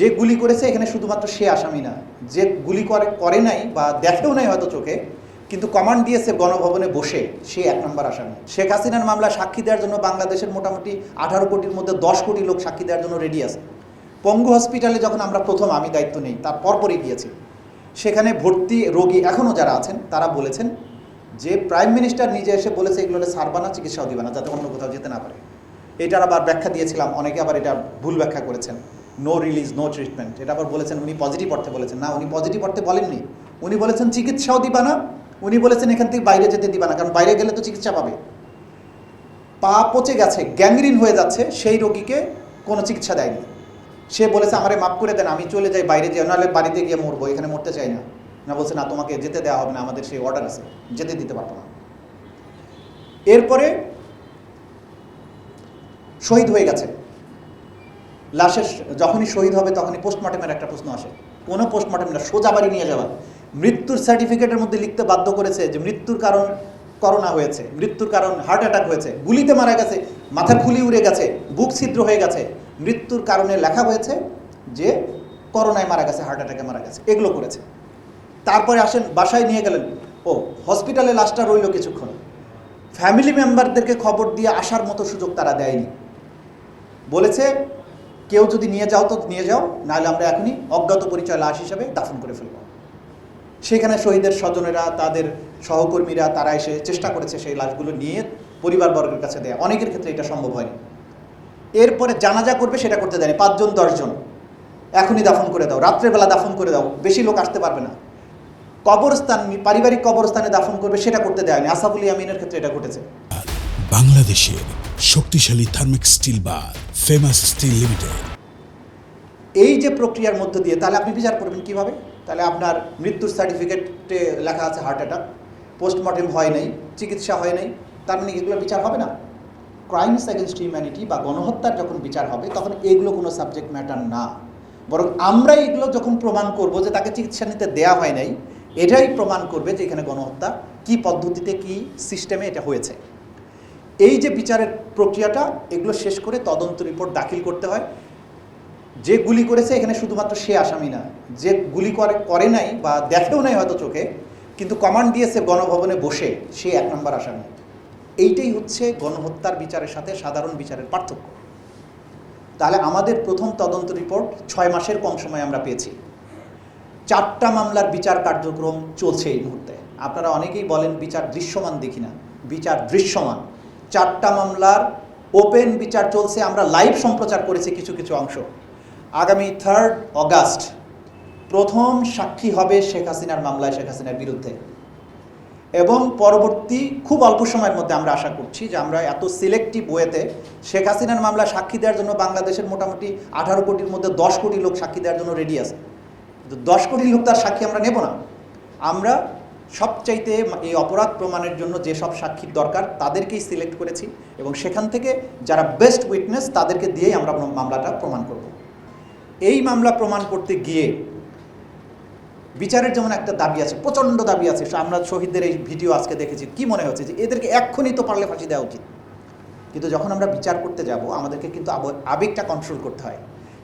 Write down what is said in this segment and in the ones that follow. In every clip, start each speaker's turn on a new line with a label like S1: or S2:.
S1: যে গুলি করেছে, এখানে শুধুমাত্র সে আসামি না। যে গুলি করে করে নাই বা দেখেও নাই হয়তো চোখে, কিন্তু কমান্ড দিয়েছে গণভবনে বসে সে এক নম্বর আসামি। শেখ হাসিনার মামলা সাক্ষী দেওয়ার জন্য বাংলাদেশের মোটামুটি আঠারো কোটির মধ্যে দশ কোটি লোক সাক্ষী দেওয়ার জন্য রেডি আছে। পঙ্গু হসপিটালে যখন আমরা প্রথম, আমি দায়িত্ব নেই, তার পরপরই গিয়েছি। সেখানে ভর্তি রোগী এখনও যারা আছেন, তারা বলেছেন যে প্রাইম মিনিস্টার নিজে এসে বলেছে, এগুলো সারবানা চিকিৎসাও দিবে না, যাতে অন্য কোথাও যেতে না পারে। এটার আবার ব্যাখ্যা দিয়েছিলাম, অনেকে আবার এটা ভুল ব্যাখ্যা করেছেন। নো রিলিজ নো ট্রিটমেন্ট এটা আবার বলেছেন, উনি পজিটিভ অর্থে বলেছেন। না, উনি পজিটিভ অর্থে বলেননি। উনি বলেছেন, চিকিৎসাও দিবা না। উনি বলেছেন, এখান থেকে বাইরে যেতে দিবা না। কারণ বাইরে গেলে তো চিকিৎসা পাবে। পা পচে গেছে গ্যাংরিন হয়ে যাচ্ছে, সেই রোগীকে কোনো চিকিৎসা দেয়নি। সে বলেছে, আমারে মাফ করে দেন, আমি চলে যাই বাইরে যাই নাহলে বাড়িতে গিয়ে মরবো, এখানে মরতে চাই না। না বলছে, না, তোমাকে যেতে দেওয়া হবে না, আমাদের সেই অর্ডার আছে, যেতে দিতে পারব না। এরপরে শহীদ হয়ে গেছে। লাশের যখনই শহীদ হবে তখনই পোস্টমর্টমের একটা প্রশ্ন আসে। কোনো পোস্টমর্টম না সোজা বাড়ি নিয়ে যাওয়া। মৃত্যুর সার্টিফিকেটের মধ্যে লিখতে বাধ্য করেছে যে মৃত্যুর কারণ করোনা হয়েছে, মৃত্যুর কারণ হার্ট অ্যাটাক হয়েছে, গুলিতে মারা গেছে, মাথার খুলি উড়ে গেছে, বুক ছিদ্র হয়ে গেছে। মৃত্যুর কারণে লেখা হয়েছে যে করোনায় মারা গেছে হার্ট অ্যাটাকে মারা গেছে। এগুলো করেছে। তারপরে আসেন, বাসায় নিয়ে গেলেন। ও হসপিটালে লাশটা রইল কিছুক্ষণ। ফ্যামিলি মেম্বারদেরকে খবর দিয়ে আসার মতো সুযোগ তারা দেয়নি। বলেছে কেউ যদি নিয়ে যাও তো নিয়ে যাও, নাহলে আমরা এখনই অজ্ঞাত পরিচয় লাশ হিসাবে দাফন করে ফেলব। সেখানে শহীদের স্বজনেরা, তাদের সহকর্মীরা, তারা এসে চেষ্টা করেছে সেই লাশগুলো নিয়ে পরিবারবর্গের কাছে দেয়। অনেকের ক্ষেত্রে এটা সম্ভব হয়নি। এরপরে জানাজা করবে সেটা করতে দেয়নি। পাঁচজন, দশজন। এখনই দাফন করে দাও। রাত্রেবেলা দাফন করে দাও। বেশি লোক আসতে পারবে না। কবরস্থান, পারিবারিক কবরস্থানে দাফন করবে সেটা করতে দেয়নি। আসাফুল ইয়ামিনের ক্ষেত্রে এটা ঘটেছে।
S2: বাংলাদেশের শক্তিশালী থার্মিক স্টিল বা ফেমাস স্টিল লিমিটেড।
S1: এই যে প্রক্রিয়ার মধ্য দিয়ে, তাহলে আপনি বিচার করবেন কীভাবে? তাহলে আপনার মৃত্যুর সার্টিফিকেটে লেখা আছে হার্ট অ্যাটাক পোস্টমর্টেম হয় নাই, চিকিৎসা হয় নাই, তার মানে এগুলো বিচার হবে না? ক্রাইমস অ্যাগেনস্ট হিউম্যানিটি বা গণহত্যার যখন বিচার হবে, তখন এগুলো কোনো সাবজেক্ট ম্যাটার না। বরং আমরা এগুলো যখন প্রমাণ করব যে তাকে চিকিৎসা নিতে দেয়া হয় নাই, এটাই প্রমাণ করবে যে এখানে গণহত্যা, কি পদ্ধতিতে, কি সিস্টেমে এটা হয়েছে। এই যে বিচারের প্রক্রিয়াটা, এগুলো শেষ করে তদন্ত রিপোর্ট দাখিল করতে হয়। যে গুলি করেছে, এখানে শুধুমাত্র সে আসামি না, যে গুলি করে করে নাই বা দেখেও নাই হয়তো চোখে, কিন্তু কমান্ড দিয়েছে গণভবনে বসে, সে এক নম্বর আসামি। এইটাই হচ্ছে গণহত্যার বিচারের সাথে সাধারণ বিচারের পার্থক্য। তাহলে আমাদের প্রথম তদন্ত রিপোর্ট ছয় মাসের কম সময় আমরা পেয়েছি। চারটা মামলার বিচার কার্যক্রম চলছে এই মুহূর্তে। আপনারা অনেকেই বলেন, বিচার দৃশ্যমান দেখি না। বিচার দৃশ্যমান। চারটা মামলার ওপেন বিচার চলছে, আমরা লাইভ সম্প্রচার করেছি কিছু কিছু অংশ। আগামী থার্ড অগাস্ট প্রথম সাক্ষী হবে শেখ হাসিনার মামলায় শেখ হাসিনার বিরুদ্ধে। এবং পরবর্তী খুব অল্প সময়ের মধ্যে আমরা আশা করছি যে আমরা এত সিলেক্টিভ ওয়েতে শেখ হাসিনার মামলা সাক্ষী দেওয়ার জন্য বাংলাদেশের মোটামুটি আঠারো কোটির মধ্যে দশ কোটি লোক সাক্ষী দেওয়ার জন্য রেডি আছে। দশ কোটি লোক তার সাক্ষী আমরা নেব না। আমরা সবচাইতে এই অপরাধ প্রমাণের জন্য যেসব সাক্ষীর দরকার, তাদেরকেই সিলেক্ট করেছি এবং সেখান থেকে যারা বেস্ট উইটনেস তাদেরকে দিয়েই আমরা মামলাটা প্রমাণ করব। এই মামলা প্রমাণ করতে গিয়ে বিচারের যেমন একটা দাবি আছে, প্রচণ্ড দাবি আছে আমরা শহীদদের এই ভিডিও আজকে দেখেছি, কি মনে হচ্ছে যে এদেরকে এক্ষুনি তো পারলে ফাঁসি দেওয়া উচিত? কিন্তু যখন আমরা বিচার করতে যাব, আমাদেরকে কিন্তু আব- আবেগটা কন্ট্রোল করতে হয়।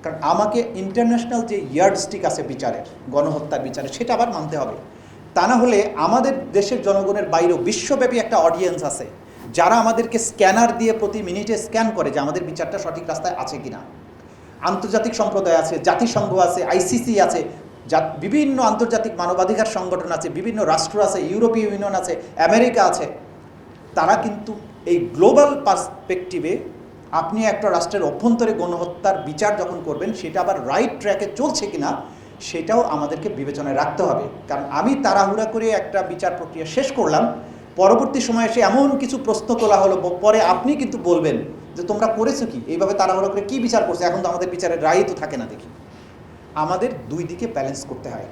S1: কারণ আমাকে ইন্টারন্যাশনাল যে ইয়ার্ড স্টিক আছে বিচারের গণহত্যার বিচারে সেটা আবার মানতে হবে। তা না হলে আমাদের দেশের জনগণের বাইরেও বিশ্বব্যাপী একটা অডিয়েন্স আছে, যারা আমাদেরকে স্ক্যানার দিয়ে প্রতি মিনিটে স্ক্যান করে যে আমাদের বিচারটা সঠিক রাস্তায় আছে কিনা। আন্তর্জাতিক সম্প্রদায় আছে, জাতিসংঘ আছে আইসিসি আছে, যা- বিভিন্ন আন্তর্জাতিক মানবাধিকার সংগঠন আছে, বিভিন্ন রাষ্ট্র আছে, ইউরোপীয় ইউনিয়ন আছে, আমেরিকা আছে। তারা কিন্তু এই গ্লোবাল পার্সপেক্টিভে আপনি একটা রাষ্ট্রের অভ্যন্তরে গণহত্যার বিচার যখন করবেন, সেটা আবার রাইট ট্র্যাকে চলছে কিনা সেটাও আমাদেরকে বিবেচনায় রাখতে হবে। কারণ আমি তাড়াহুড়া করে একটা বিচার প্রক্রিয়া শেষ করলাম, পরবর্তী সময়ে এসে এমন কিছু প্রশ্ন তোলা হলো পরে আপনি কিন্তু বলবেন যে তোমরা করেছ কি? এইভাবে তাড়াহুড়া করে কি বিচার করছে? এখন তো আমাদের বিচারের রায়ই তো থাকে না দেখি। আমাদের দুই দিকে ব্যালেন্স করতে হয়।